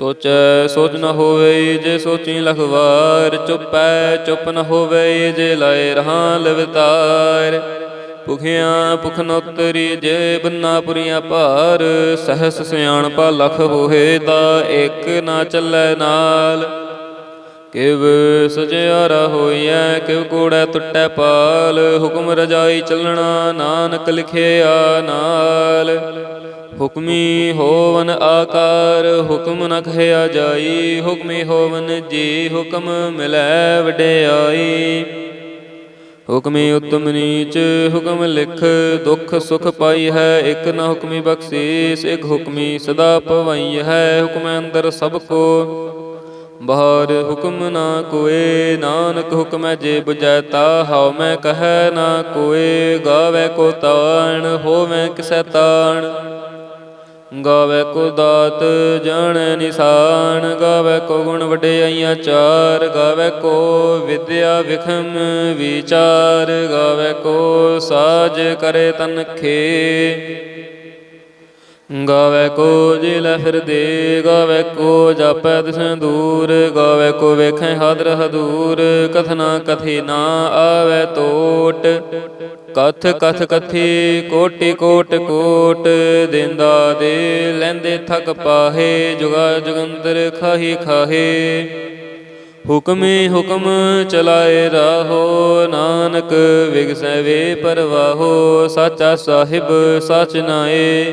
ਸੋਚੈ, ਸੋਚ ਨ ਹੋਵੇ ਜੇ ਸੋਚੀ ਲਖਵਾਰ, ਚੁੱਪੈ, ਚੁੱਪ ਨ ਹੋਵੇ ਜੇ ਲਾਏ ਰਹਾ ਲਵਤਾਰ। ਭੁਖਿਆ ਭੁਖ ਨ ਉਤਰੀ ਜੇ ਬੰਨਾ ਪੁਰੀਆਂ ਭਾਰ, ਸਹਸ ਸਿਆਣਪਾ ਲਖ ਹੋਏ ਤਾ ਇੱਕ ਨਾ ਚੱਲੈ ਨਾਲ। ਕਿਵ ਸਜਿਆਰਾ ਹੋਈਐ, ਕਿਵ ਕੋੜੈ ਟੁੱਟੈ ਪਾਲ, ਹੁਕਮ ਰਜਾਈ ਚੱਲਣਾ ਨਾਨਕ ਲਿਖਿਆ ਨਾਲ। ਹੁਕਮੀ ਹੋਵਨ ਆਕਾਰ, ਹੁਕਮ ਨ ਕਹਿਆ ਜਾਈ, ਹੁਕਮੀ ਹੋਵਨ ਜੀ, ਹੁਕਮ ਮਿਲੈ ਵਡਿਆਈ। ਹੁਕਮੀ ਉਤਮ ਨੀਚ, ਹੁਕਮ ਲਿਖ, ਦੁਖ ਸੁਖ ਪਾਈ ਹੈ, ਇਕ ਨ ਹੁਕਮੀ ਬਖਸ਼ੀਸ, ਇਕ ਹੁਕਮੀ ਸਦਾ ਪਵਈ ਹੈ, ਹੁਕਮ ਅੰਦਰ ਸਭ ਕੋ। ਬਾਹਰ ਹੁਕਮ ਨਾ ਕੋਏ, ਨਾਨਕ ਹੁਕਮੈ ਜੇ 부ਜੈ ਤਾ, ਹਉ ਮੈਂ ਕਹੈ ਨਾ ਕੋਏ, ਗਾਵੇ ਕੋ ਤਾਣ, ਹੋਵੇ ਕਿਸੈ ਤਾਣ। ਗਾਵੇ ਕੋ ਦਾਤ ਜਣ ਨਿਸ਼ਾਨ, ਗਾਵੇ ਕੋ ਗੁਣ ਵਡਿਆਈਆਂ ਚਾਰ, ਗਾਵੇ ਕੋ ਵਿਦਿਆ ਵਿਖਮ ਵਿਚਾਰ, ਗਾਵੇ ਕੋ ਸਾਜ ਕਰੇ ਤਨਖੇ ਗਾਵੇ ਕੋ ਜਿਲ ਫਿਰਦੇ ਗਾਵੇ ਕੋ ਜਾਪੈ ਤਿਸੈ ਦੂਰ, ਗਾਵੇ ਕੋ ਵੇਖੈ ਹਾਦਰ ਹਦੂਰ, ਕਥਨਾ ਕਥੀ ਨਾ ਆਵੇ ਤੋਟ। ਕਥ ਕਥ ਕਥੀ, ਕੋਟਿ ਕੋਟ ਕੋਟ, ਦਿੰਦਾ ਦੇ ਲੈਂਦੇ ਥਕ ਪਾਹੇ, ਜੁਗਾ ਜੁਗੰਦਰ ਖਾਹੀ ਖਾਹੇ। ਹੁਕਮੇ ਹੁਕਮ ਚਲਾਏ ਰਾਹੋ, ਨਾਨਕ ਵਿਗਸੈ ਵੇ ਪਰਵਾਹੋ, ਸਾਚਾ ਸਾਹਿਬ ਸਚ ਨਾਏ।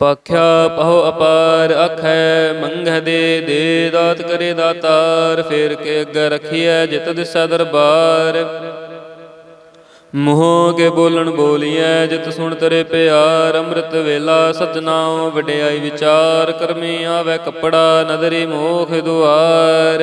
ਪਖਿਆ ਪਹੁ ਅਪਾਰ ਅਖੈ ਮੰਗਹਿ ਦੇ ਦੇ ਦਾਤ ਕਰੇ ਦਾਤਾਰ, ਫੇਰ ਕੇ ਅੱਗੇ ਰਖੀਐ ਜਿਤ ਦਿਸੈ ਦਰਬਾਰ। ਮੋਹ ਕੇ ਬੋਲਣ ਬੋਲੀਐ, ਜਿਤ ਸੁਣ ਤਰੇ ਪਿਆਰ, ਅੰਮ੍ਰਿਤ ਵੇਲਾ ਸਤਨਾਮ ਵਡਿਆਈ ਵਿਚਾਰ, ਕਰਮੀ ਆਵੇ ਕੱਪੜਾ, ਨਦਰੀ ਮੋਖ ਦੁਆਰ।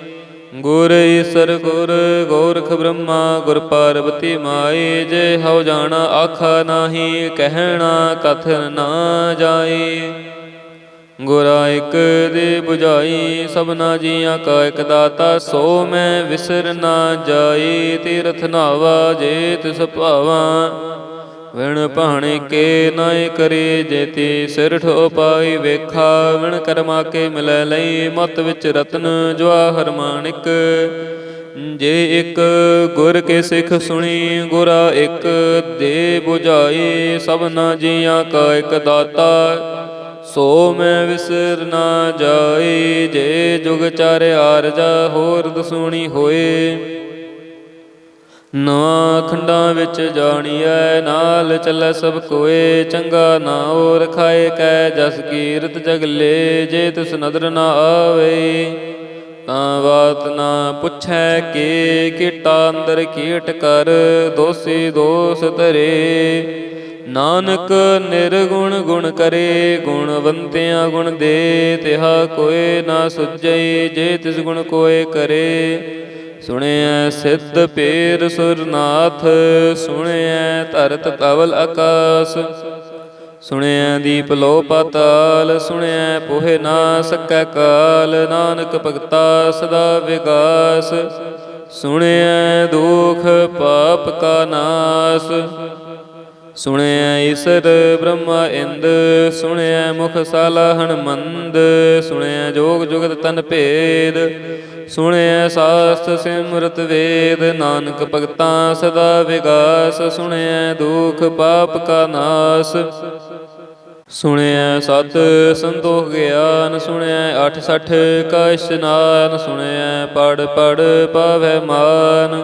ਗੁਰ ਈਸਰ ਗੁਰ ਗੋਰਖ ਬ੍ਰਹਮਾ ਗੁਰ ਪਾਰਵਤੀ ਮਾਈ, ਜੇ ਹਉ ਜਾਣਾ ਆਖਾ ਨਾਹੀ, ਕਹਿਣਾ ਕਥਨ ਨਾ ਜਾਈ। ਗੁਰਾ ਇਕ ਦੇ 부ਝਾਈ ਸਭਨਾ ਜੀਆਂ ਕਾ ਇਕ ਦਾਤਾ, ਸੋ ਮੈਂ ਵਿਸਰ ਨਾ ਜਾਈ। ਤੀਰਥ ਨਾਵਾ ਜੇ ਤਿਸ ਭਾਵਾ। ਵਿਣ ਭਾਣੇ ਕੇ ਨਾਇ ਕਰੇ ਜੇਤੀ, ਸਿਰ ਠੋ ਪਾਈ ਵੇਖਾ, ਵਿਣ ਕਰਮਾ ਕੇ ਮਿਲੈ ਲਈ, ਮਤ ਵਿੱਚ ਰਤਨ ਜਵਾਹਰ ਮਾਣਿਕ। ਜੇ ਇੱਕ ਗੁਰ ਕੇ ਸਿੱਖ ਸੁਣੀ, ਗੁਰਾ ਇੱਕ ਦੇ 부ਝਾਈ ਸਭਨਾ ਜੀਆਂ ਕਾ ਇੱਕ ਦਾਤਾ। ਸੋ ਮੈਂ ਵਿਸਰ ਨਾ ਜਾਈ ਜੇ ਜੁਗ ਚਾਰ ਆਰਜਾ, ਹੋਰ ਦਸੂਣੀ ਹੋਏ। ਨਵਾਂ ਖੰਡਾਂ ਵਿੱਚ ਜਾਣੀਐ, ਨਾਲ ਚੱਲੈ ਸਭ ਕੋਏ। ਚੰਗਾ ਨਾ ਨਾਉ ਰਖਾਏ ਕੈ ਜਸ ਕੀਰਤ ਜਗਲੇ ਜੇ ਤਿਸ ਨਦਰ ਨਾ ਆਵੇ। ਤਾਂ ਬਾਤ ਨਾ ਪੁੱਛੈ ਕੇ ਕੀਟਾ ਅੰਦਰ ਕੀਟ ਕਰ, ਦੋਸੀ ਦੋਸ ਧਰੇ। ਨਾਨਕ ਨਿਰਗੁਣ ਗੁਣ ਕਰੇ, ਗੁਣਵੰਤਿਆਂ ਗੁਣ ਦੇ। ਤਿਹਾ ਕੋਏ ਨਾ ਸੁਝਈ ਜੇ ਤਿਸ ਗੁਣ ਕੋਏ ਕਰੇ। ਸੁਣਿਐ ਸਿੱਧ ਪੇਰ ਸੁਰਨਾਥ, ਸੁਣਿਐ ਧਰਤ ਕਵਲ ਆਕਾਸ। ਸੁਣਿਐ ਦੀਪ ਲੋ ਪਾਤਾਲ, ਸੁਣਿਐ ਪੋਹਿ ਨਾ ਸਕੈ ਕਾਲ, ਨਾਨਕ ਭਗਤਾ ਸਦਾ ਵਿਗਾਸ। ਸੁਣਿਐ ਦੁਖ ਪਾਪ ਕਾ ਨਾਸ। ਸੁਣਿਆ ਈਸਰ ਬ੍ਰਹਮਾ ਇੰਦ, ਸੁਣਿਆ ਮੁਖ ਸਾਲਾ ਹਨਮੰਦ ਸੁਣਿਐ ਜੋਗ ਜੁਗਤ ਤਨ ਭੇਦ, ਸੁਣਿਆ ਸਾਸਤ ਸਿਮਰਤ ਵੇਦ, ਨਾਨਕ ਭਗਤਾਂ ਸਦਾ ਵਿਗਾਸ, ਸੁਣਿਆ ਦੁਖ ਪਾਪ ਕਾ ਨਾਸ, ਸੁਣਿਆ ਸਤ ਸੰਤੋਖ ਗਿਆਨ, ਸੁਣਿਆ 860 ਕਾ ਇਸ਼ਨਾਨ ਸੁਣਿਆ ਪੜ ਪੜ ਪਾਵੈ ਮਾਨ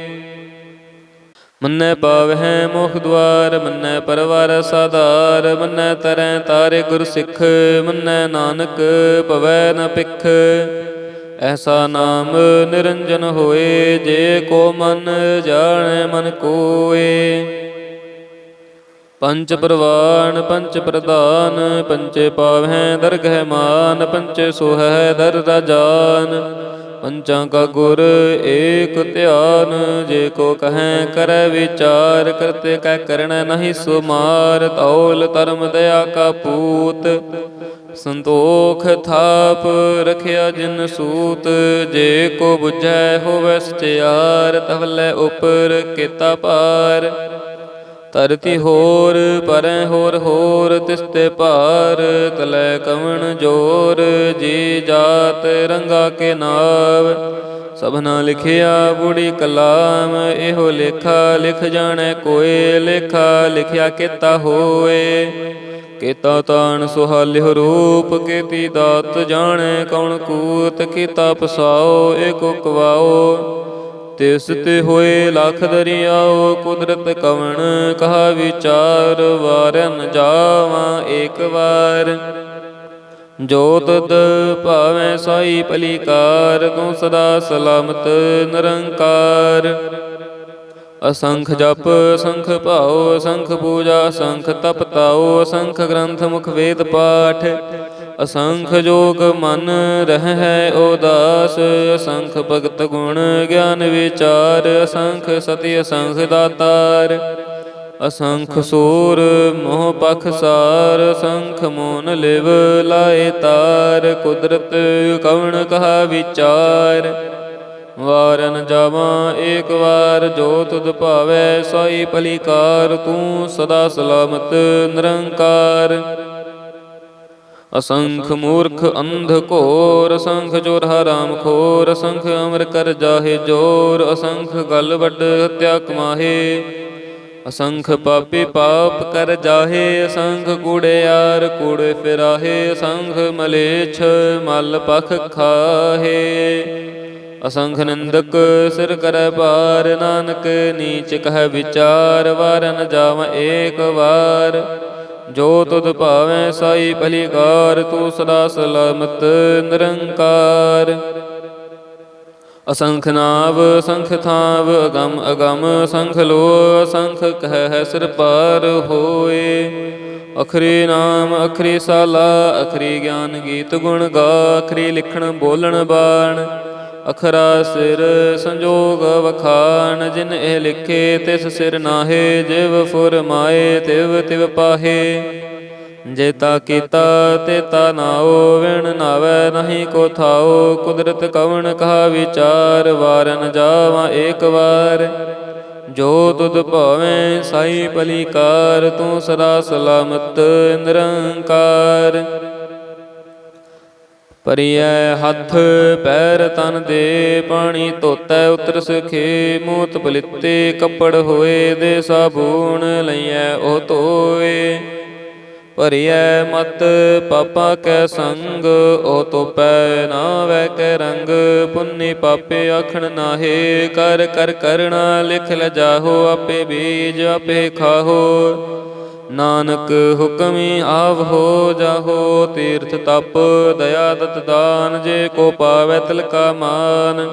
ਮੰਨੈ ਪਾਵਹਿ ਮੁਖ ਦਵਾਰ ਮੰਨੈ ਪਰਵਾਰ ਸਾਧਾਰ, ਮੰਨੈ ਤਰੈ ਤਾਰੇ ਗੁਰ ਸਿੱਖ, ਮੰਨੈ ਨਾਨਕ ਪਵੈ ਨ ਪਿਖ ਐਸਾ ਨਾਮ ਨਿਰੰਜਨ ਹੋਏ, ਜੇ ਕੋ ਮਨ ਜਾਣੈ ਮਨ ਕੋਏ। ਪੰਚ ਪ੍ਰਵਾਨ ਪੰਚ ਪ੍ਰਧਾਨ ਪੰਚੇ ਪਾਵਹਿ ਦਰਗਹਿ ਮਾਨ ਪੰਚੇ ਸੁਹੈ ਦਰ ਰਾਜਾਨ। ਪੰਚਾਂ ਕਾ ਗੁਰ ਏਕ ਧਿਆਨ, ਜੇ ਕੋ ਕਹੈ ਕਰੈ ਵਿਚਾਰ, ਕਰਤੇ ਕੈ ਕਰਣ ਨਹੀਂ ਸੁਮਾਰ, ਤੌਲ ਧਰਮ ਦਇਆ ਕਾ ਪੂਤ। ਸੰਤੋਖ ਥਾਪ ਰਖਿਆ ਜਿਨ ਸੂਤ, ਜੇ ਕੋ 부ਝੈ ਹੋਵੈ ਸਚਿਆਰ ਤਵਲੇ ਉਪਰ ਕੀਤਾ ਪਾਰ ਧਰਤੀ ਹੋਰ ਪਰੈ ਹੋਰ ਹੋਰ ਤਿਸਤੇ ਭਾਰ ਤਲੈ ਕਵਣ ਜੋਰ ਜੀ ਜਾਤ ਰੰਗਾ ਕੇ ਨਾਵ। ਸਭਨਾ ਲਿਖਿਆ ਬੁੜੀ ਕਲਾਮ ਇਹੋ ਲੇਖਾ ਲਿਖ ਜਾਣੈ ਕੋਏ ਲੇਖਾ ਲਿਖਿਆ ਕੀਤਾ ਹੋਏ। ਕੀਤਾ ਤਾਣ ਸੁਹਾਲਿਹੁ ਰੂਪ ਕੀਤੀ ਦਾਤ ਜਾਣੈ ਕੌਣ ਕੂਤ ਕੀਤਾ ਪਸਾਓ ਏਕੋ ਕਵਾਓ। ਤਿਸ ਤੇ ਹੋਏ ਲੱਖ ਦਰਿਆਓ ਕੁਦਰਤ ਕਵਣ, ਕਹਾ ਵਿਚਾਰ, ਵਾਰਨ ਜਾਵਾਂ ਏਕ ਵਾਰ। ਜੋ ਤਦ ਭਾਵੇਂ ਸਾਈ ਭਲੀਕਾਰ ਤੂੰ ਸਦਾ ਸਲਾਮਤ ਨਿਰੰਕਾਰ। ਅਸੰਖ ਜਪ ਸੰਖ ਭਾਉ ਸੰਖ ਪੂਜਾ ਸੰਖ ਤਪ ਤਾਉ ਸੰਖ ਗ੍ਰੰਥ ਮੁਖ ਵੇਦ ਪਾਠ। ਅਸੰਖ ਜੋਗ ਮਨ ਰਹਿ ਹੈ ਉਦਾਸ, ਅਸੰਖ ਭਗਤ ਗੁਣ ਗਿਆਨ ਵਿਚਾਰ, ਅਸੰਖ ਸਤਿ, ਅਸੰਖ ਦਾਤਾਰ। ਅਸੰਖ ਸੂਰ ਮੋਹ ਪਖ ਸਾਰ, ਅਸੰਖ ਮੋਨ ਲਿਵ ਲਾਏ ਤਾਰ, ਕੁਦਰਤ ਕਵਣ ਕਹਾ ਵਿਚਾਰ। ਵਾਰਨ ਜਾਵਾਂ ਏਕ ਵਾਰ, ਜੋ ਤੁਧ ਭਾਵੈ ਸਾਈ ਪਲੀਕਾਰ ਤੂੰ ਸਦਾ ਸਲਾਮਤ ਨਿਰੰਕਾਰ। ਅਸੰਖ ਮੂਰਖ ਅੰਧ ਘੋਰ, ਅਸੰਖ ਚੋਰ ਹਰਾਮ ਖੋਰ, ਅਸੰਖ ਅਮਰ ਕਰ ਜਾਹੇ ਜੋਰ, ਅਸੰਖ ਗਲ ਵੱਡ ਹਤਿਆ ਕਮਾਹੇ, ਅਸੰਖ ਪਾਪੀ ਪਾਪ ਕਰ ਜਾਹੇ, ਅਸੰਖ ਕੂੜਿਆਰ ਕੂੜੇ ਫਿਰਾਹੇ, ਅਸੰਖ ਮਲੇਛ ਮਲ ਪਖ ਖਾਹੇ। ਅਸੰਖ ਨਿੰਦਕ ਸਿਰ ਕਰੈ ਭਾਰ, ਨਾਨਕ ਨੀਚ ਕਹਿ ਵਿਚਾਰ, ਵਾਰਨ ਜਾਵ ਏਕ ਵਾਰ। ਜੋ ਤੁਧ ਭਾਵੇਂ ਸਾਈ ਭਲੀਕਾਰ ਤੂੰ ਸਦਾ ਸਲਾਮਤ, ਨਿਰੰਕਾਰ। ਅਸੰਖ ਨਾਵ, ਅਸੰਖ ਥਾਵ, ਅਗਮ ਅਗਮ ਸੰਖ ਲੋ ਅਸੰਖ ਕਹਿ ਸਿਰ ਪਾਰ ਹੋਏ। ਅਖਰੀ ਨਾਮ, ਅਖਰੀ ਸਾਲਾ, ਅਖਰੀ ਗਿਆਨ ਗੀਤ ਗੁਣ ਗਾ, ਅਖਰੀ ਲਿਖਣ ਬੋਲਣ ਬਾਣ। ਅਖਰਾ ਸਿਰ ਸੰਜੋਗ ਵਖਾਣ, ਜਿਨ ਇਹ ਲਿਖੇ ਤਿਸ ਸਿਰ ਨਾਹੇ, ਜਿਵ ਫੁਰਮਾਏ ਤਿਵ ਤਿਵ ਪਾਹੇ। ਜੇਤਾ ਕੀਤਾ ਤੇਤਾ ਨਾਉ ਵਿਣ ਨਾਵੇ ਨਹੀਂ ਕੋ ਥਾਉ ਕੁਦਰਤ ਕਵਣ ਕਹਾ ਵਿਚਾਰ, ਵਾਰਨ ਜਾਵਾਂ ਏਕ ਵਾਰ। ਜੋ ਤੁਧ ਭਾਵੇਂ ਸਾਈ ਭਲੀਕਾਰ, ਤੂੰ ਸਦਾ ਸਲਾਮਤ ਨਿਰੰਕਾਰ। ਪਰਿਐ ਹੱਥ ਪੈਰ ਤਨ ਦੇ, ਪਾਣੀ ਧੋਤੈ ਉਤਰ ਸਖੇ, ਮੂਤ ਪਲਿੱਤੇ ਕੱਪੜ ਹੋਏ ਦੇ ਸਾਬੂਣ ਲਈਐ ਉਹ ਧੋਏ। ਭਰਿਐ ਮਤ ਪਾਪਾ ਕੈ ਸੰਗ, ਉਹ ਤੋਪੈ ਨਾ ਵੈ ਕੈ ਰੰਗ, ਪੁੰਨੀ ਪਾਪੇ ਆਖਣ ਨਾਹੇ, ਕਰ ਕਰ ਕਰਣਾ ਲਿਖ ਲਜਾਹੋ, ਆਪੇ ਬੀਜ ਆਪੇ ਖਾਹੋ। ਨਾਨਕ ਹੁਕਮੀ ਆਵ ਹੋ ਜਾਹੋ, ਤੀਰਥ ਤਪ, ਦਇਆ ਦਤ ਦਾਨ, ਜੇ ਕੋ ਪਾਵੈ ਤਿਲਕਾ ਮਾਨ।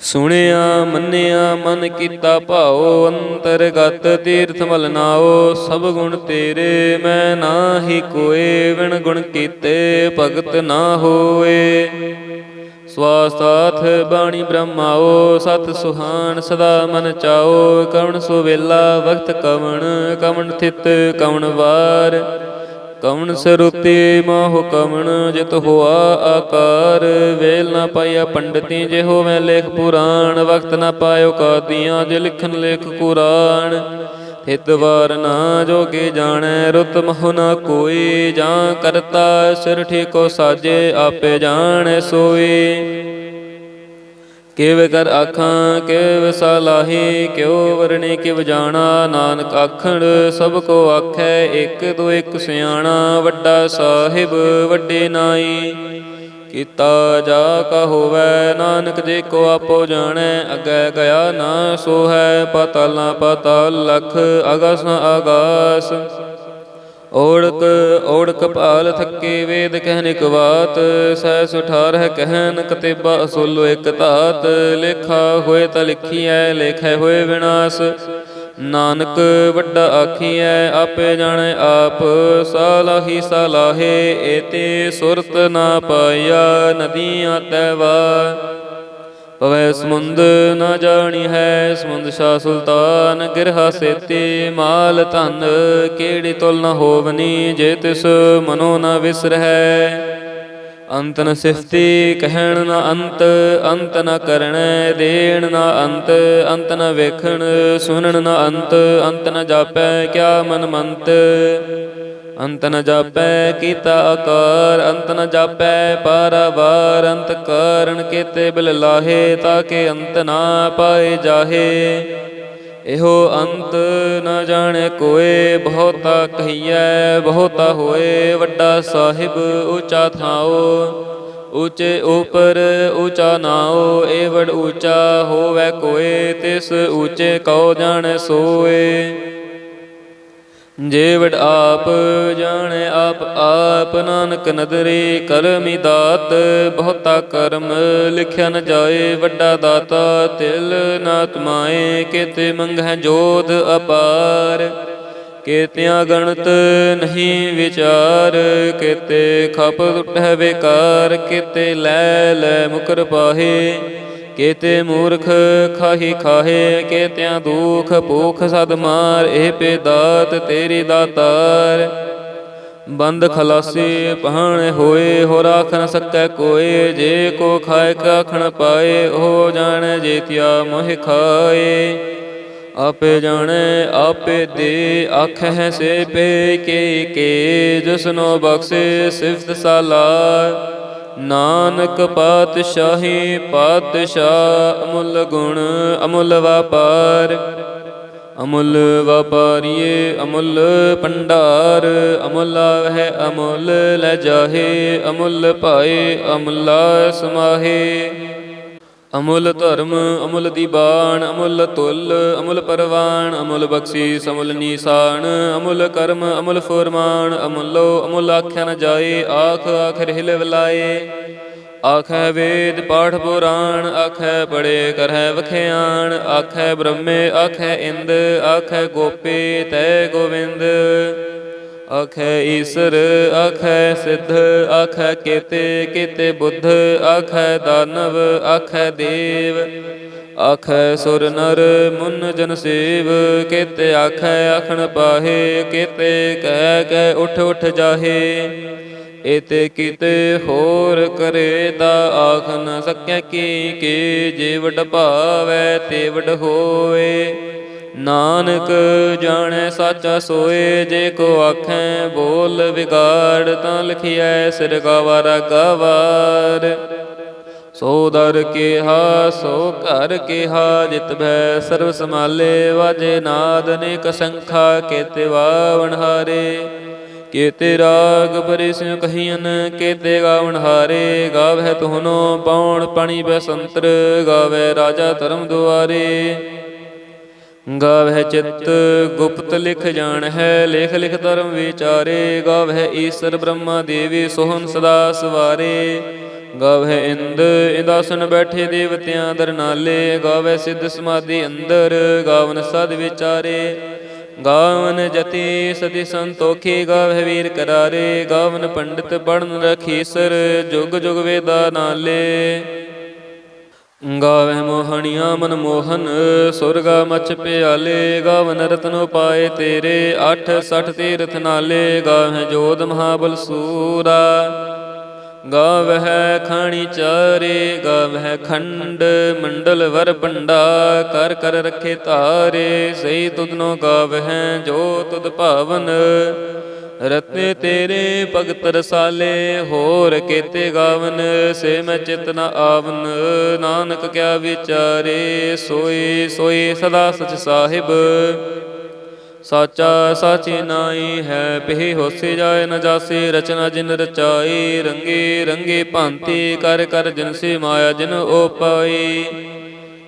ਸੁਣਿਆ, ਮੰਨਿਆ, ਮਨ ਕੀਤਾ ਭਾਉ, ਅੰਤਰਗਤ ਤੀਰਥ ਮਲ ਨਾਓ ਸਭ ਗੁਣ ਤੇਰੇ, ਮੈਂ ਨਾਹੀ ਕੋਏ ਵਿਣ ਗੁਣ ਕੀਤੇ ਭਗਤ ਨਾ ਹੋਏ। ਸਵਾਸਾਥ ਬਾਣੀ ਬ੍ਰਹਮਾਓ, ਸਤ ਸੁਹਾਨ ਸਦਾ ਮਨ ਚਾਓ, ਕਵਣ ਸੋ ਵੇਲਾ ਵਕਤ ਕਵਣ ਕਵਣ ਥਿਤ ਕਵਣ ਵਾਰ। ਕਵਣ ਸਰੂਤੀ ਮਾਹੁ ਕਵਣ, ਜਿਤ ਹੋਆ ਆਕਾਰ। ਵੇਲ ਨਾ ਪਾਇਆ ਪੰਡਤੀ ਜੇ ਹੋਵੇ ਲੇਖ ਪੁਰਾਣ। ਵਕਤ ਨਾ ਪਾਇਓ ਕਾਦੀਆਂ, ਜੇ ਲਿਖਣ ਲੇਖ ਕੁਰਾਨ। ਹਿਤ ਵਾਰ ਨਾ ਜੋਗੇ ਜਾਣੈ, ਰੁਤ ਮਹੁ ਨਾ ਕੋਈ, ਜਾਂ ਕਰਤਾ ਸਿਰ ਠੀਕੋ ਸਾਜੇ, ਆਪੇ ਜਾਣੈ ਸੋਈ। ਕਿਵ ਕਰ ਆਖਾਂ, ਕਿਵ ਸਲਾਹੀ ਕਿਉ ਵਰਣੇ ਕਿਵ ਜਾਣਾ, ਨਾਨਕ ਆਖਣ ਸਭ ਕੋ ਆਖੈ, ਇੱਕ ਦੋ ਇੱਕ ਸਿਆਣਾ, ਵੱਡਾ ਸਾਹਿਬ ਵੱਡੇ ਨਾਈ। ਕੀਤਾ ਜਾ ਕਾ ਹੋਵੈ ਨਾਨਕ ਜੇ ਕੋ ਆਪੋ ਜਾਣੈ, ਅਗੈ ਗਿਆ ਨਾ ਸੋ ਹੈ ਪਤਾਲਾ ਪਤਾਲ ਲਖ ਅਗਸ ਨ ਆਗਾਸ ਓੜਕ ਓੜਕ ਭਾਲ ਥੱਕੇ ਵੇਦ ਕਹਿਨ ਇਕ ਬਾਤ ਸਹਿ ਸੁਠਾਰ ਹੈ ਕਹਿਨ ਕਤੇਬਾ ਅਸੁਲ ਇਕ ਧਾਤ। ਲੇਖਾ ਹੋਏ ਤਾਂ ਲਿਖੀਐ, ਲੇਖੈ ਹੋਏ ਵਿਨਾਸ਼। ਨਾਨਕ ਵੱਡਾ ਆਖੀਐ, ਆਪੇ ਜਾਣੈ ਆਪ, ਸਾਲਾਹੀ ਸਾਲਾਹੇ, ਏਤੇ ਸੁਰਤ ਨਾ ਪਾਇਆ, ਨਦੀਆਂ ਤੈਵਾ ਪਵੈ ਸਮੁੰਦ ਨਾ ਜਾਣੀ ਹੈ, ਸਮੁੰਦ ਸ਼ਾ ਸੁਲਤਾਨ, ਗਿਰਹਾ ਸੇਤੀ, ਮਾਲ ਧਨ ਕਿਹੜੀ ਤੁਲ ਨ ਹੋਵਨੀ, ਜੇ ਤਿਸ ਮਨੋ ਨ ਵਿਸਰਹਿ। ਅੰਤ ਨ ਸਿਫਤੀ ਕਹਿਣ ਨ ਅੰਤ ਅੰਤ ਨ ਕਰਣੈ, ਦੇਣ ਨ ਅੰਤ ਅੰਤ ਨ ਵੇਖਣ, ਸੁਣਨ ਨ ਅੰਤ ਅੰਤ ਨ ਜਾਪੈ, ਕਿਆ ਮਨ ਮੰਤ? ਅੰਤ ਨ ਜਾਪੈ, ਕੀਤਾ ਆਕਾਰ, ਅੰਤ ਨ ਜਾਪੈ, ਪਾਰਾਵਾਰ, ਅੰਤ ਕਾਰਣ ਕੀਤੇ ਬਿਲ ਲਾਹੇ ਤਾਕੇ ਅੰਤ ਨਾ ਪਾਏ ਜਾਹੇ। ਇਹੋ ਅੰਤ ਨ ਜਾਣੇ ਕੋਏ, ਬਹੁਤਾ ਕਹੀਐ, ਬਹੁਤਾ ਹੋਏ, ਵੱਡਾ ਸਾਹਿਬ ਉੱਚਾ ਥਾਓ ਉੱਚੇ ਉਪਰ ਉੱਚਾ ਨਾਓ ਏ ਵਡ ਉੱਚਾ ਹੋਵੇ ਕੋਏ, ਤਿਸ ਉੱਚੇ ਕਉ ਜਾਣੈ ਸੋਏ। ਜੇ ਵਡ ਆਪ ਜਾਣੇ ਆਪ ਆਪ ਨਾਨਕ ਨਦਰੇ ਕਰਮੀ ਦਾਤ, ਬਹੁਤਾ ਕਰਮ ਲਿਖਿਆ ਨ ਜਾਏ, ਵੱਡਾ ਦਾਤਾ ਤਿਲ ਨਾ ਤਮਾਏ ਕਿਤੇ ਮੰਗਹਿ ਜੋਧ ਅਪਾਰ। ਕੇਤਿਆਂ ਗਣਤ ਨਹੀਂ ਵਿਚਾਰ, ਕਿਤੇ ਖਪ ਟੁਟੈ ਵਿਕਾਰ ਕਿਤੇ ਲੈ ਲੈ ਮੁਕਰ ਪਾਹੇ। ਕੇਤੇ ਮੂਰਖ ਖਾਹੀ ਖਾਹੇ, ਕੇਤਿਆਂ ਦੁਖ ਭੂਖ ਸਦ ਮਾਰ, ਇਹ ਪੇਦਾਤ ਤੇਰੀ ਦਾਤਾਰ। ਬੰਦ ਖਲਾਸੀ ਪਹਾਣ ਹੋਏ ਹੋ ਰਾਖ ਨ ਸਕੈ ਕੋਏ, ਜੇ ਕੋ ਖਾਏ ਕਾਖਣ ਪਾਏ, ਉਹ ਜਾਣੈ ਜੇਤਿਆ ਮੋਹ ਖਾਏ। ਆਪੇ ਜਾਣੈ, ਆਪੇ ਦੇ ਆਖੈ ਸੇ ਪੇ ਕੇ ਕੇ, ਜਿਸਨੋ ਬਖਸ਼ੇ ਸਿਫਤ ਸਾਲਾ। ਨਾਨਕ ਪਾਤਸ਼ਾਹੀ ਪਾਤਸ਼ਾਹ ਅਮੁੱਲ ਗੁਣ, ਅਮੁੱਲ ਵਪਾਰ। ਅਮੁੱਲ ਵਪਾਰੀਏ, ਅਮੁੱਲ ਭੰਡਾਰ। ਅਮੁੱਲ ਹੈ ਅਮੁੱਲ ਲੈ ਜਾਹੇ। ਅਮੁੱਲ ਭਾਏ ਅਮੁੱਲਾ ਸਮਾਹੇ। ਅਮੁੱਲ ਧਰਮ, ਅਮੁੱਲ ਦੀਬਾਨ ਅਮੁੱਲ ਤੁਲ, ਅਮੁੱਲ ਪਰਵਾਨ ਅਮੁੱਲ ਬਖਸ਼ੀਸ, ਅਮੁੱਲ ਨੀਸਾਨ ਅਮੁੱਲ ਕਰਮ, ਅਮੁੱਲ ਫੁਰਮਾਨ, ਅਮੁੱਲੋ ਅਮੁੱਲ ਆਖਿਆ ਨ ਜਾਏ, ਆਖ ਆਖ ਹਿਲ ਵਲਾਏ। ਆਖੈ ਵੇਦ, ਪਾਠ ਪੁਰਾਣ, ਆਖੈ ਪੜੇ ਕਰੈ ਵਖਿਆਣ, ਆਖੈ ਬ੍ਰਹਮੇ, ਆਖੈ ਇੰਦ, ਆਖੈ ਗੋਪੀ, ਤੈ ਗੋਵਿੰਦ। ਆਖੈ ਈਸਰ ਆਖੈ ਸਿੱਧ ਆਖੈ ਕੇਤੇ ਕੇਤੇ ਬੁੱਧ ਆਖੈ ਦਾਨਵ ਆਖੈ ਦੇਵ। ਆਖੈ ਸੁਰ ਨਰ, ਮੁਨ ਜਨ ਸੇਵ, ਕੇਤੇ ਆਖੈ ਆਖਣ ਪਾਹੇ, ਕੇਤੇ ਕਹਿ ਕਹਿ ਉਠ ਉਠ ਜਾਹੇ। ਏਤੇ ਕੀਤੇ ਹੋਰ ਕਰੇ ਤਾ ਆਖ ਨ ਸਕਿਆ ਕੀ ਕੀ ਜੇ ਭਾਵੈ, ਤੇਵਟ ਵਡ ਹੋਏ ਨਾਨਕ ਜਾਣੈ ਸਾਚਾ ਸੋਏ, ਜੇ ਕੋ ਆਖੈ ਬੋਲ ਵਿਗਾੜ, ਤਾਂ ਲਖਿਐ ਸਿਰ ਗਵਾਰਾ ਗਵਾਰ। ਸੋ ਦਰ ਕੇਹਾ, ਸੋ ਘਰ ਕਿਹਾ, ਜਿਤ ਭੈ ਸਰਬ ਸਮਾਲੇ ਵਾਜੇ ਨਾਦ ਅਨੇਕ ਸੰਖਾ, ਕੇਤੇ ਵਾਵਣ ਹਾਰੇ। ਕੇਤੇ ਰਾਗ ਪਰਿਸਿ ਕਹੀਨ ਕੇਤੇ ਗਾਵਣ ਹਾਰੇ। ਗਾਵਹਿ ਤੁਹਨੋ ਪਾਉਣ, ਪਣੀ ਬਸੰਤਰ ਗਾਵੇ ਰਾਜਾ ਧਰਮ ਦੁਆਰੇ। ਗਾਵਹਿ ਚਿੱਤ ਗੁਪਤ ਲਿਖ ਜਾਣ ਹੈ ਲੇਖ ਲਿਖ ਧਰਮ ਵਿਚਾਰੇ। ਗਾਵਹਿ ਈਸਰ ਬ੍ਰਹਮਾ ਦੇਵੀ ਸੋਹਨ ਸਦਾ ਸਵਾਰੇ। ਗਾਵਹਿ ਇੰਦ ਇੰਦਾਸਨ ਬੈਠੇ ਦੇਵਤਿਆਂ ਦਰ ਨਾਲੇ ਗਾਵਹਿ ਸਿੱਧ ਸਮਾਧੀ ਅੰਦਰ, ਗਾਵਨ ਸਦ ਵਿਚਾਰੇ। ਗਾਵਨ ਜਤੀ ਸਤੀ ਸੰਤੋਖੀ, ਗਾਵਹਿ ਵੀਰ ਕਰਾਰੇ। ਗਾਵਨ ਪੰਡਿਤ ਪੜਨ ਰਖੀਸਰ, ਜੁਗ ਜੁਗ ਵੇਦਾ ਨਾਲੇ। ਗਾਵਹਿ ਮੋਹਣੀਆਂ ਮਨ ਮੋਹਨ, ਸੁਰਗਾ ਮਚ ਪਿਆਲੇ, ਗਾਵਨ ਰਤਨ ਉਪਾਏ ਤੇਰੇ 8 60 ਤੀਰਥ ਨਾਲੇ, ਗਾਵਹਿ ਜੋਧ ਮਹਾਬਲ ਸੂਰਾ। ਗਾਵਹਿ ਖਾਣੀ ਚਾਰੇ, ਗਾਵਹਿ ਖੰਡ, ਮੰਡਲ ਵਰ ਪੰਡਾ, ਕਰ ਕਰ ਰਖੇ ਤਾਰੇ ਸਈ ਤੁਧਨੋ ਗਾਵਹਿ, ਜੋ ਤੁਧ ਭਾਵਨ। ਰਤੇ ਤੇਰੇ ਭਗਤ ਰਸਾਲੇ, ਹੋਰ ਕੇਤੇ ਗਾਵਨ, ਸੇ ਮੈਂ ਚਿਤ ਨ ਆਵਨ। ਨਾਨਕ ਕਿਆ ਵਿਚਾਰੇ ਸੋਈ ਸੋਈ ਸਦਾ ਸਚ ਸਾਹਿਬ। ਸਾਚਾ ਸਾਚੀ ਨਾਈ ਹੈ, ਪਹਿ ਹੋਸੀ ਜਾਏ ਨ ਜਾਸੀ, ਰਚਨਾ ਜਿਨ ਰਚਾਈ ਰੰਗੇ ਰੰਗੇ ਭਾਂਤੀ ਕਰ ਕਰ ਜਿਨ ਸੀ ਮਾਇਆ ਜਿਨ ਉਪਾਈ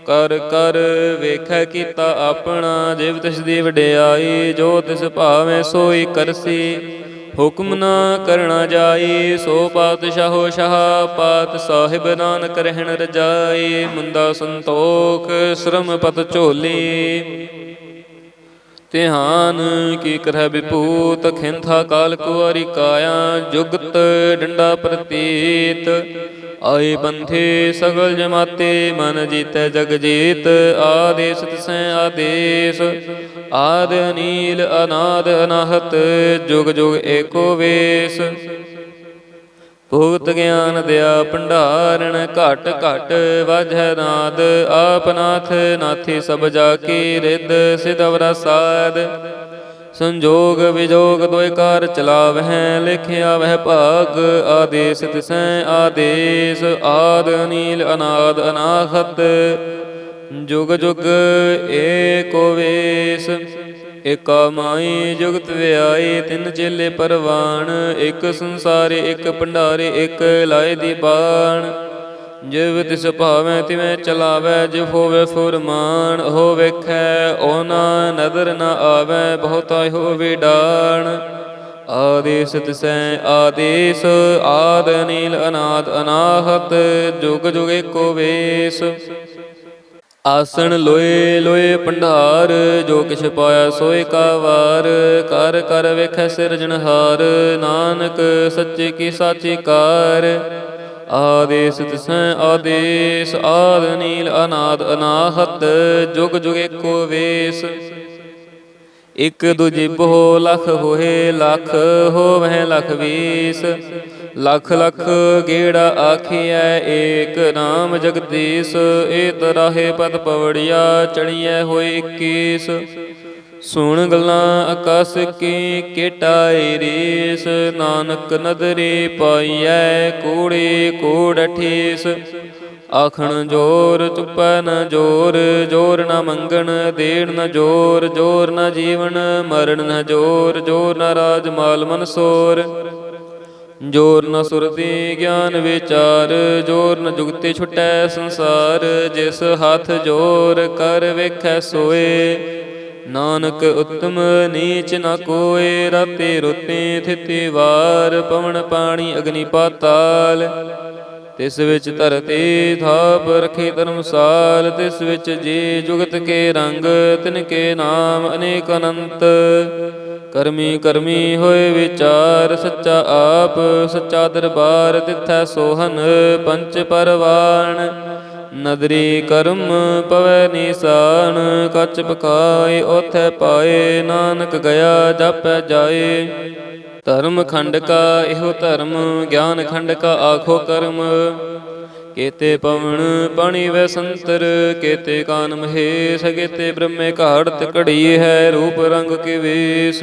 ਕਰ ਕਰ ਵੇਖੈ ਕੀਤਾ ਆਪਣਾ, ਜਿਵ ਤਿਸ ਦੀ ਵਡਿਆਈ, ਜੋ ਤਿਸ ਭਾਵੇਂ ਸੋਈ ਕਰਸੀ। ਹੁਕਮ ਨਾ ਕਰਣਾ ਜਾਈ, ਸੋ ਪਾਤਸ਼ਾਹੋ ਸ਼ਾਹ, ਪਾਤ ਸਾਹਿਬ ਨਾਨਕ ਰਹਿਣ ਰਜਾਈ। ਮੁੰਦਾ ਸੰਤੋਖ, ਸ਼ਰਮ ਪਤ ਝੋਲੀ। ਧਿਆਨ ਕੀ ਕਰਹਿ ਵਿਪੂਤ ਖਿੰਥਾ ਕਾਲ ਕੁਵਾਰੀ ਕਾਇਆ, ਜੁਗਤ ਡੰਡਾ ਪ੍ਰਤੀਤ। ਆਏ ਬੰਧੇ ਸਗਲ ਜਮਾਤੇ ਮਨ ਜੀਤੈ ਜਗ ਜੀਤ, ਆਦੇਸ ਤਿਸੈ ਆਦੇਸ। ਆਦ ਨੀਲ ਅਨਾਦ ਅਨਾਹਤ, ਜੁਗ ਜੁਗ ਏਕੋ ਵੇਸ। ਭੂਤ ਗਿਆਨ ਦਿਆ ਭੰਡਾਰਣ, ਘਟ ਘਟ ਵਾਜੈ ਨਾਦ। ਆਪਨਾਥ ਨਾਥੀ ਸਭ ਜਾ ਕੀ ਰਿੱਧ ਸਿਦਵਰਾ ਸਾਧ ਸੰਜੋਗ ਵਿਜੋਗ ਦੋਇ ਕਾਰ ਚਲਾਵਹਿ, ਲਿਖਿਆ ਵਹਿ ਭਾਗ, ਆਦੇਸ ਤਿਸੈ ਆਦੇਸ, ਆਦ ਅਨੀਲ ਅਨਾਦ ਅਨਾਖਤ ਜੁਗ ਜੁਗ ਏਕੋ ਵੇਸ ਏਕਾ ਮਾਈ ਜੁਗਤ ਵਿਆਈ ਤਿੰਨ ਚੇਲੇ ਪਰਵਾਨ ਇੱਕ ਸੰਸਾਰੇ, ਇੱਕ ਭੰਡਾਰੇ, ਇੱਕ ਲਾਏ ਦੀ ਬਾਣ। ਜਿਵ ਤਿਸ ਭਾਵੇਂ ਤਿਵੇਂ ਚਲਾਵੇ, ਜਿਵ ਹੋਵੇ ਫੁਰਮਾਨ ਹੋ ਵੇਖੈ, ਓਨਾ ਨਦਰ ਨ ਆਵੇ, ਬਹੁਤਾ ਹੋਵੇ ਡਾਣ ਆਦੇਸ ਤਿਸੈ, ਆਦੇਸ, ਆਦ ਨੀਲ ਅਨਾਦ ਅਨਾਹਤ, ਜੁਗ ਜੁਗ ਏਕੋ ਵੇਸ। ਆਸਣ ਲੋਏ ਲੋਏ ਭੰਡਾਰ, ਜੋ ਕਿਛ ਪਾਇਆ ਸੋਏ ਕਾ ਵਾਰ ਕਰ ਕਰ ਵੇਖੈ ਸਿਰਜਣਹਾਰ, ਨਾਨਕ ਸੱਚੇ ਕੀ ਸਾਚੀ ਕਾਰ। ਆਦੇਸ ਤਿਸੈ ਆਦੇਸ, ਆਦ ਨੀਲ ਅਨਾਦ ਅਨਾਹਤ, ਜੁਗ ਜੁਗ ਏਕੋ ਵੇਸ। ਇਕ ਦੂਜੀ ਬਹੁ ਲਖ ਹੋਏ ਲਖ, ਹੋਵਹਿ ਲਖ ਵੀਸ। ਲਖ ਲਖ ਗੇੜਾ ਆਖੀਐ ਏਕ ਨਾਮ ਜਗਦੀਸ਼ ਏ ਤਰਾਹੇ ਪਦ ਪਵੜਿਆ, ਚੜੀਐ ਹੋਏ 21 ਸੁਣ ਗੱਲਾਂ ਆਕਾਸ ਕੀ ਕੇਟਾਈ ਰੀਸ, ਨਾਨਕ ਨਦਰੀ ਪਾਈਐ ਕੂੜੇ ਕੂੜ ਠੀਸ। ਆਖਣ ਜੋਰ ਚੁੱਪੈ ਨ ਜੋਰ ਜੋਰ ਨ ਮੰਗਣ, ਦੇਣ ਨ ਜੋਰ ਜੋਰ ਨ ਜੀਵਨ, ਮਰਨ ਨ ਜੋਰ ਜੋਰ ਨ ਰਾਜ ਮਾਲ ਮਨਸੋਰ ਜੋਰ ਨ ਸੁਰਤੀ ਗਿਆਨ ਵਿਚਾਰ, ਜੋਰ ਨ ਜੁਗਤੀ ਛੁਟੈ ਸੰਸਾਰ, ਜਿਸ ਹੱਥ ਜੋਰ ਕਰ ਵੇਖੈ ਸੋਏ। ਨਾਨਕ ਉਤਮ ਨੀਚ ਨ ਕੋਏ, ਰਾਤੇ ਰੁੱਤੇ ਥਿਤੀ ਵਾਰ, ਪਵਨ ਪਾਣੀ ਅਗਨੀ ਪਾਤਾਲ। ਤਿਸ ਵਿੱਚ ਧਰਤੀ ਥਾਪ ਰਖੇ ਧਰਮਸਾਲ, ਤਿਸ ਵਿੱਚ ਜੀ ਜੁਗਤ ਕੇ ਰੰਗ, ਤਿਨ ਕੇ ਨਾਮ ਅਨੇਕ ਅਨੰਤ। ਕਰਮੀ ਕਰਮੀ ਹੋਏ ਵਿਚਾਰ, ਸੱਚਾ ਆਪ, ਸੱਚਾ ਦਰਬਾਰ ਤਿਥੈ ਸੋਹਨ, ਪੰਚ ਪਰਵਾਣ। ਨਦਰੀ ਕਰਮ ਪਵੈ ਨਿਸ਼ਾਨ, ਕੱਚ ਪਕਾਏ ਉਥੈ ਪਾਏ, ਨਾਨਕ ਗਿਆ, ਜਪੈ ਜਾਏ। ਧਰਮ ਖੰਡ ਕਾ ਇਹੋ ਧਰਮ, ਗਿਆਨ ਖੰਡ ਕਾ ਆਖੋ ਕਰਮ। ਕੇਤੇ ਪਵਨ ਪਾਣੀ ਵੈ ਸੰਤਰ, ਕੇਤੇ ਕਾਨ ਮਹੇਸ਼, ਕੇਤੇ ਬ੍ਰਹਮੇ ਘਾੜਤ ਘੜੀ ਹੈ ਰੂਪ ਰੰਗ ਕੇ ਵੇਸ।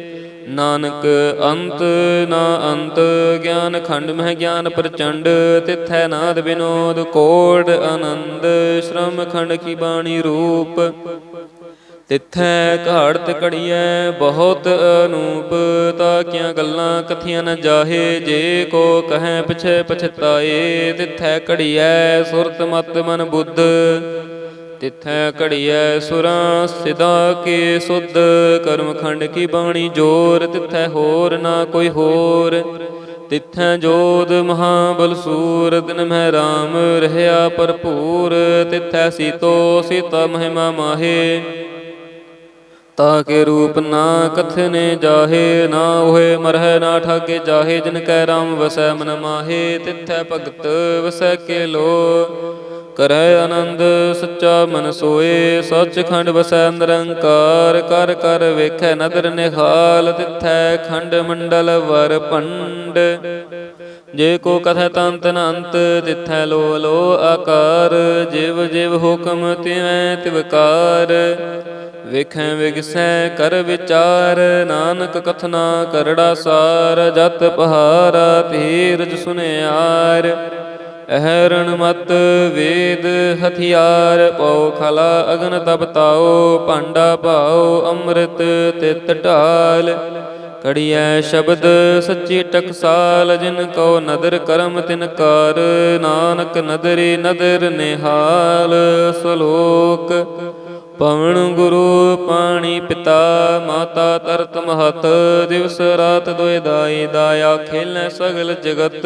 ਨਾਨਕ ਅੰਤ ਨਾ ਅੰਤ ਗਿਆਨ ਖੰਡ ਮਹਿ ਗਿਆਨ ਪ੍ਰਚੰਡ, ਤਿਥੈ ਨਾਦ ਬਿਨੋਦ ਕੋਟ ਆਨੰਦ, ਸ਼੍ਰਮ ਖੰਡ ਕੀ ਬਾਣੀ ਰੂਪ। ਤਿੱਥੈ ਘਾੜਤ ਘੜੀਐ ਬਹੁਤ ਅਨੂਪ, ਤਾ ਕੀਆਂ ਗੱਲਾਂ ਕਥੀਆਂ ਨ ਜਾਹੇ, ਜੇ ਕੋ ਕਹੈ ਪਿਛੈ ਪਛਤਾਏ। ਤਿੱਥੈ ਘੜੀਐ ਸੁਰਤ ਮਤ ਮਨ ਬੁੱਧ। ਤਿੱਥੈ ਘੜੀਐ ਸੁਰਾਂ ਸਿਦਾ ਕੇ ਸੁਧ। ਕਰਮਖੰਡ ਕੀ ਬਾਣੀ ਜੋਰ, ਤਿੱਥੈ ਹੋਰ ਨਾ ਕੋਈ ਹੋਰ। ਤਿੱਥੈ ਜੋਦ ਮਹਾਬਲ ਸੂਰ ਦਿਨ ਮਹਿ ਰਾਮ ਰਹਿਆ ਭਰਪੂਰ। ਤਿੱਥੈ ਸੀਤੋ ਸੀਤਾ ਮਹਿਮਾ ਮਾਹੇ। ਤਾ ਕੇ ਰੂਪ ਨਾ ਕਥਨੇ ਜਾਹੇ, ਨਾ ਹੋਏ ਮਰਹਿ, ਨਾ ਠਾਗੇ ਜਾਹੇ। ਜਿਨ ਕੈ ਰਾਮ ਵਸੈ ਮਨ ਮਾਹੇ, ਤਿਥੈ ਭਗਤ ਵਸੈ ਕੇ ਲੋ ਕਰੈ ਆਨੰਦ, ਸੱਚਾ ਮਨ ਸੋਏ, ਸੱਚਖੰਡ ਵਸੈ ਨਿਰੰਕਾਰ, ਕਰ ਕਰ ਵੇਖੈ ਨਦਰ ਨਿਹਾਲ, ਤਿਥੈ ਖੰਡ ਮੰਡਲ ਵਰ ਭੰਡ ਜੇ ਕੋ ਕਥੈ ਤੰਤ ਨ ਅੰਤ ਤਿਥੈ ਲੋ ਲੋ ਆਕਾਰ, ਜਿਵ ਜਿਵ ਹੁਕਮ ਤਿਵੈ ਤਿਵਕਾਰ ਵੇਖੈ ਵਿਗਸੈ ਕਰ ਵਿਚਾਰ, ਨਾਨਕ ਕਥਨਾ ਕਰੜਾ ਸਾਰ, ਜਤ ਪਹਾਰਾ ਧੀਰਜ ਸੁਨਿਆਰ। ਅਹਰਣ ਮਤ ਵੇਦ ਹਥਿਆਰ ਪਉ ਖਲਾ ਅਗਨ ਤਪਤਾਓ ਭਾਂਡਾ ਭਾਓ ਅੰਮ੍ਰਿਤ ਤਿਤ ਢਾਲ। ਕੜੀਐ ਸ਼ਬਦ ਸੱਚੀ ਟਕਸਾਲ, ਜਿਨ ਕੋ ਨਦਰ ਕਰਮ ਤਿਨ ਕਰ। ਨਾਨਕ ਨਦਰੀ ਨਦਰ ਨਿਹਾਲ ਸਲੋਕ। ਪਵਨ ਗੁਰੂ ਪਾਣੀ ਪਿਤਾ, ਮਾਤਾ ਤਰਤ ਮਹਤ। ਦਿਵਸ ਰਾਤ ਦੁਇ ਦਾਈ, ਦਾਇਆ ਖੇਲੈ ਸਗਲ ਜਗਤ।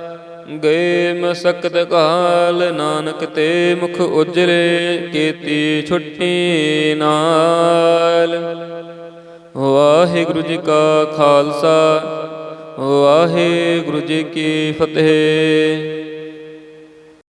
ਗਏ ਮਸਕਤ ਕਾਲ, ਨਾਨਕ ਤੇ ਮੁਖ ਉਜਰੇ, ਕੀਤੀ ਛੁੱਟੀ ਨਾਲ। ਵਾਹਿਗੁਰੂ ਜੀ ਕਾ ਖਾਲਸਾ, ਵਾਹਿਗੁਰੂ ਜੀ ਕੀ ਫਤਿਹ।